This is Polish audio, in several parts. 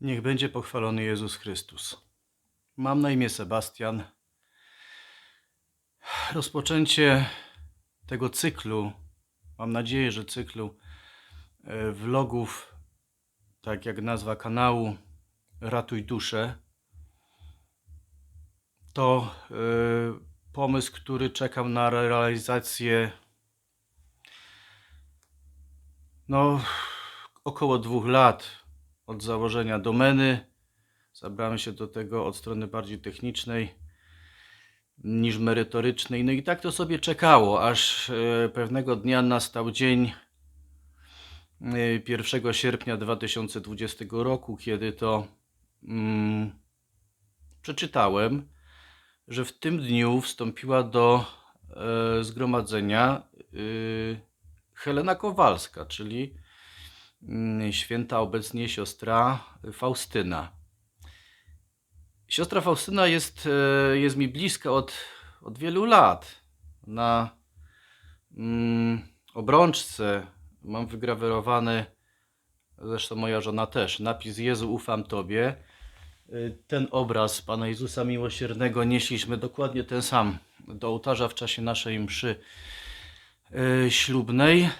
Niech będzie pochwalony Jezus Chrystus. Mam na imię Sebastian. Rozpoczęcie tego cyklu, mam nadzieję, że cyklu e, vlogów, tak jak nazwa kanału Ratuj Duszę, to e, pomysł, który czekał na realizację no, około dwóch lat od założenia domeny. Zabrałem się do tego od strony bardziej technicznej niż merytorycznej. No i tak to sobie czekało, aż e, pewnego dnia nastał dzień e, 1 sierpnia 2020 roku, kiedy to mm, przeczytałem, że w tym dniu wstąpiła do e, zgromadzenia y, Helena Kowalska, czyli święta obecnie siostra Faustyna. Siostra Faustyna jest, e, jest mi bliska od, od wielu lat. Na mm, obrączce mam wygrawerowany, zresztą moja żona też, napis Jezu ufam Tobie. Y, Ten obraz Pana Jezusa Miłosiernego nieśliśmy dokładnie ten sam do ołtarza w czasie naszej mszy y, ślubnej.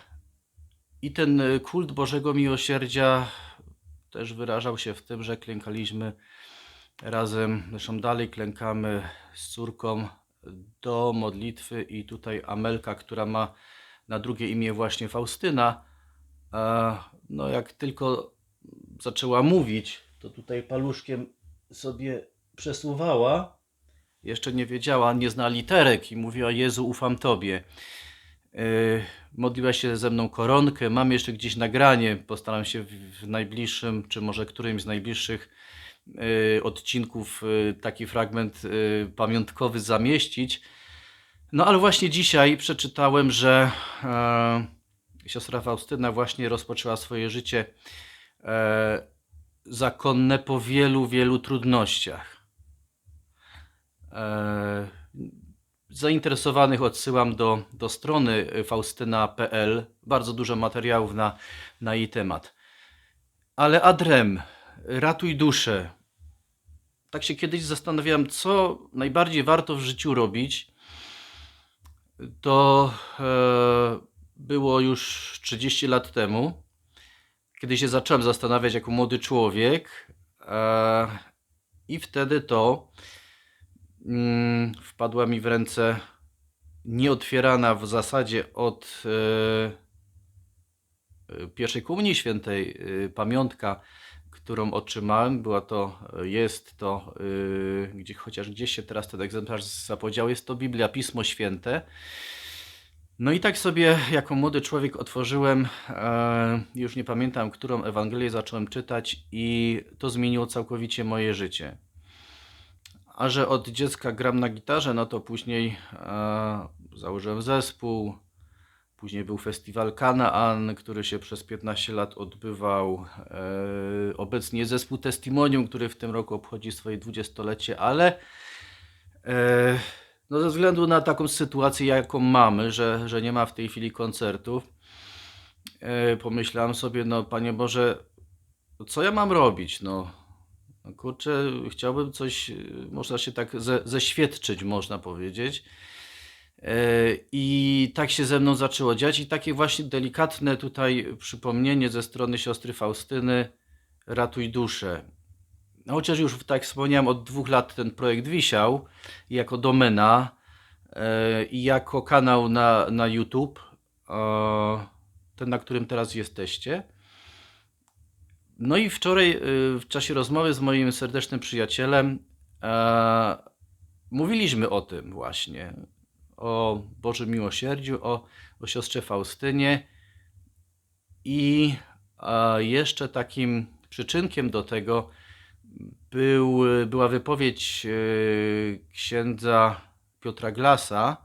I ten y, kult Bożego Miłosierdzia też wyrażał się w tym, że klękaliśmy razem, zresztą dalej klękamy z córką do modlitwy i tutaj Amelka, która ma na drugie imię właśnie Faustyna, e, no jak tylko zaczęła mówić, to tutaj paluszkiem sobie przesuwała, jeszcze nie wiedziała, nie zna literek i mówiła Jezu ufam Tobie. Yy, modliła się ze mną koronkę. Mam jeszcze gdzieś nagranie. Postaram się w, najbliższym, czy może którymś z najbliższych yy, odcinków yy, taki fragment pamiątkowy zamieścić. No ale właśnie dzisiaj przeczytałem, że e, siostra Faustyna właśnie rozpoczęła swoje życie e, zakonne po wielu, wielu trudnościach. Zainteresowanych odsyłam do, do strony faustyna.pl. Bardzo dużo materiałów na, na jej temat. Ale Adrem, ratuj duszę. Tak się kiedyś zastanawiałem, co najbardziej warto w życiu robić. To e, było już 30 lat temu, kiedy się zacząłem zastanawiać jako młody człowiek. E, I wtedy to wpadła mi w ręce nieotwierana w zasadzie od e, e, pierwszej komunii świętej e, pamiątka, którą otrzymałem. Była to, jest to, gdzie, chociaż gdzieś się teraz ten egzemplarz zapodział, jest to Biblia, Pismo Święte. No i tak sobie jako młody człowiek otworzyłem, już nie pamiętam, którą Ewangelię zacząłem czytać i to zmieniło całkowicie moje życie. A że od dziecka gram na gitarze, no to później e, założyłem zespół. Później był festiwal Kanaan, który się przez 15 lat odbywał. E, obecnie zespół Testimonium, który w tym roku obchodzi swoje dwudziestolecie, ale e, no ze względu na taką sytuację, jaką mamy, że, że nie ma w tej chwili koncertów, e, pomyślałem sobie, no Panie Boże, co ja mam robić? No, kurczę, chciałbym coś, e, można się tak ze, zeświadczyć, można powiedzieć. E, I tak się ze mną zaczęło dziać i takie właśnie delikatne tutaj przypomnienie ze strony siostry Faustyny Ratuj duszę. No, chociaż już tak wspomniałem, od dwóch lat ten projekt wisiał jako domena e, i jako kanał na, na YouTube, ten na którym teraz jesteście. No i wczoraj e, w czasie rozmowy z moim serdecznym przyjacielem e, mówiliśmy o tym właśnie, o Bożym Miłosierdziu, o, o siostrze Faustynie i e, jeszcze takim przyczynkiem do tego był, była wypowiedź e, księdza Piotra Glasa,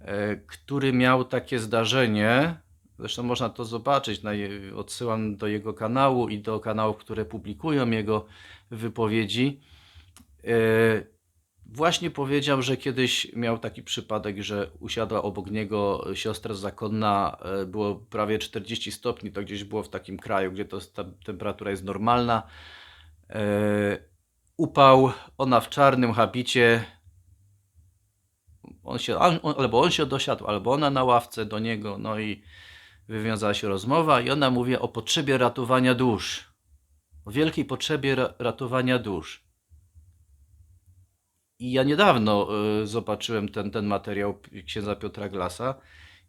e, który miał takie zdarzenie. Zresztą można to zobaczyć. Odsyłam do jego kanału i do kanałów, które publikują jego wypowiedzi. E, Właśnie powiedział, że kiedyś miał taki przypadek, że usiadła obok niego siostra zakonna, e, było prawie 40 stopni, to gdzieś było w takim kraju, gdzie to, ta temperatura jest normalna. E, upał, ona w czarnym habicie. On się, albo on się dosiadł, albo ona na ławce do niego, no i wywiązała się rozmowa i ona mówi o potrzebie ratowania dusz. O wielkiej potrzebie ra- ratowania dusz. I ja niedawno y, zobaczyłem ten, ten materiał księdza Piotra Glasa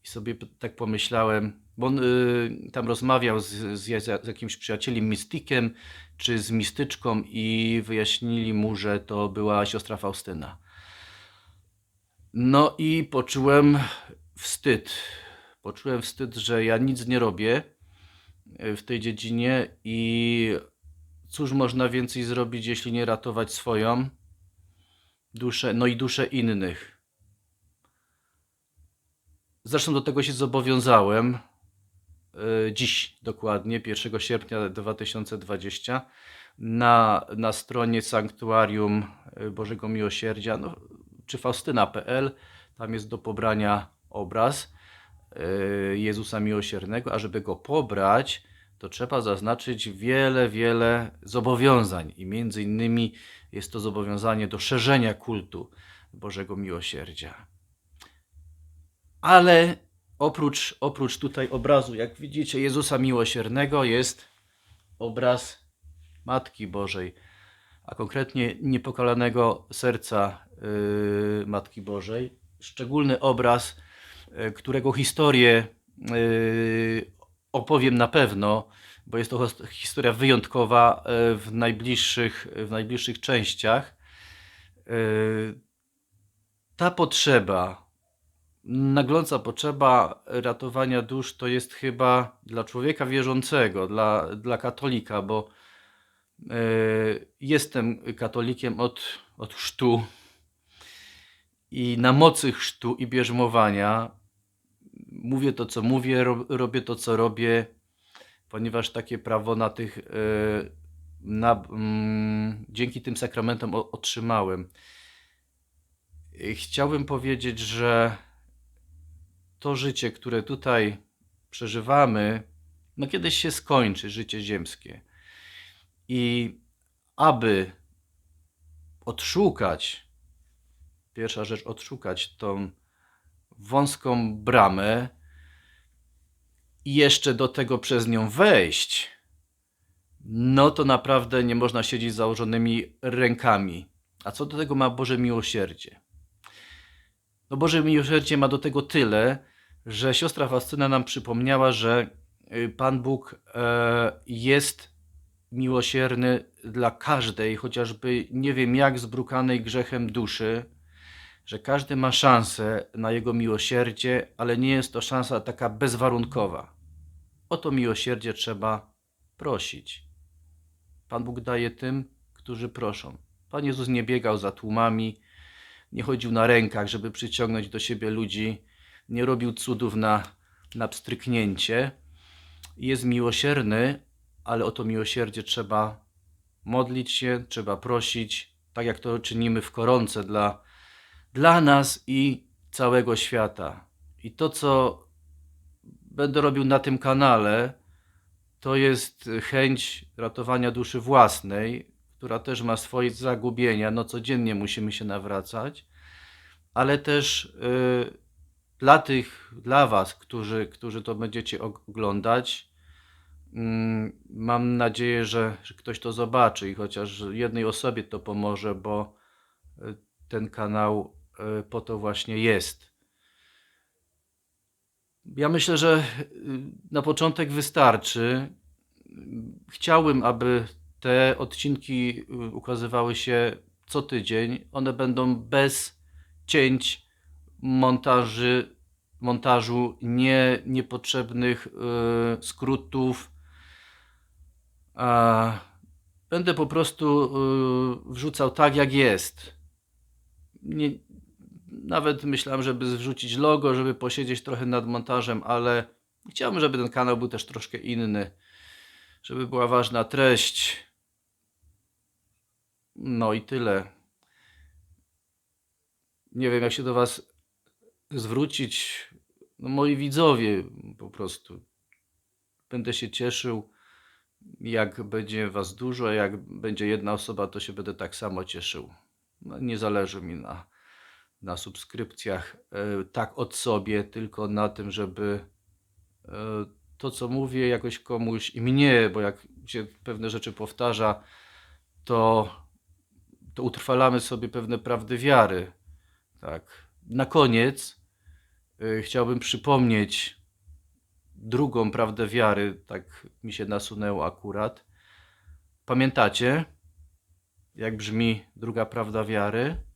i sobie tak pomyślałem, bo on y, tam rozmawiał z, z, z jakimś przyjacielem mistykiem czy z mistyczką i wyjaśnili mu, że to była siostra Faustyna. No i poczułem wstyd. Poczułem wstyd, że ja nic nie robię y, w tej dziedzinie i cóż można więcej zrobić, jeśli nie ratować swoją duszę, no i duszę innych. Zresztą do tego się zobowiązałem y, dziś dokładnie, 1 sierpnia 2020 na, na stronie Sanktuarium y, Bożego Miłosierdzia, no, czy faustyna.pl, tam jest do pobrania obraz Jezusa Miłosiernego, a żeby go pobrać, to trzeba zaznaczyć wiele, wiele zobowiązań i między innymi jest to zobowiązanie do szerzenia kultu Bożego Miłosierdzia. Ale oprócz, oprócz tutaj obrazu, jak widzicie, Jezusa Miłosiernego jest obraz Matki Bożej, a konkretnie niepokalanego serca yy, Matki Bożej. Szczególny obraz, którego historię yy, opowiem na pewno, bo jest to historia wyjątkowa yy, w najbliższych, w najbliższych częściach. Ta potrzeba, nagląca potrzeba ratowania dusz to jest chyba dla człowieka wierzącego, dla, dla katolika, bo e, jestem katolikiem od, od chrztu i na mocy chrztu i bierzmowania mówię to, co mówię, ro, robię to, co robię, ponieważ takie prawo na tych, e, na, mm, dzięki tym sakramentom otrzymałem. Chciałbym powiedzieć, że to życie, które tutaj przeżywamy, no kiedyś się skończy, życie ziemskie. I aby odszukać, pierwsza rzecz, odszukać tą wąską bramę i jeszcze do tego przez nią wejść, no to naprawdę nie można siedzieć z założonymi rękami. A co do tego ma Boże miłosierdzie? No Boże miłosierdzie ma do tego tyle, że siostra Faustyna nam przypomniała, że y, Pan Bóg e, jest miłosierny dla każdej, chociażby nie wiem jak zbrukanej grzechem duszy, że każdy ma szansę na Jego miłosierdzie, ale nie jest to szansa taka bezwarunkowa. O to miłosierdzie trzeba prosić. Pan Bóg daje tym, którzy proszą. Pan Jezus nie biegał za tłumami, nie chodził na rękach, żeby przyciągnąć do siebie ludzi, nie robił cudów na, na pstryknięcie. Jest miłosierny, ale o to miłosierdzie trzeba modlić się, trzeba prosić, tak jak to czynimy w koronce dla, dla nas i całego świata. I to, co będę robił na tym kanale, to jest chęć ratowania duszy własnej, która też ma swoje zagubienia. No codziennie musimy się nawracać, ale też y, dla tych, dla Was, którzy, którzy to będziecie oglądać, mm, mam nadzieję, że, że ktoś to zobaczy i chociaż jednej osobie to pomoże, bo y, ten kanał y, po to właśnie jest. Ja myślę, że y, na początek wystarczy. Chciałbym, aby te odcinki y, ukazywały się co tydzień. One będą bez cięć, montaży, montażu, nie, niepotrzebnych y, skrótów. A, będę po prostu y, wrzucał tak, jak jest. Nie, nawet myślałem, żeby wrzucić logo, żeby posiedzieć trochę nad montażem, ale chciałbym, żeby ten kanał był też troszkę inny, żeby była ważna treść. No i tyle. Nie wiem, jak się do Was zwrócić. No, moi widzowie, po prostu. Będę się cieszył, Jak będzie was dużo, jak będzie jedna osoba, to się będę tak samo cieszył. No, nie zależy mi na, na subskrypcjach e, tak od sobie, tylko na tym, żeby e, to, co mówię, jakoś komuś i mnie, bo jak się pewne rzeczy powtarza, to, to utrwalamy sobie pewne prawdy wiary. Tak. Na koniec y, chciałbym przypomnieć drugą prawdę wiary, tak mi się nasunęło akurat. Pamiętacie, jak brzmi druga prawda wiary?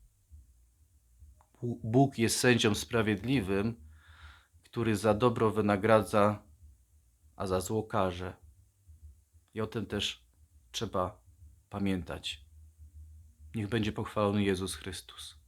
Bóg jest sędzią sprawiedliwym, który za dobro wynagradza, a za zło karze. I o tym też trzeba pamiętać. Niech będzie pochwalony Jezus Chrystus.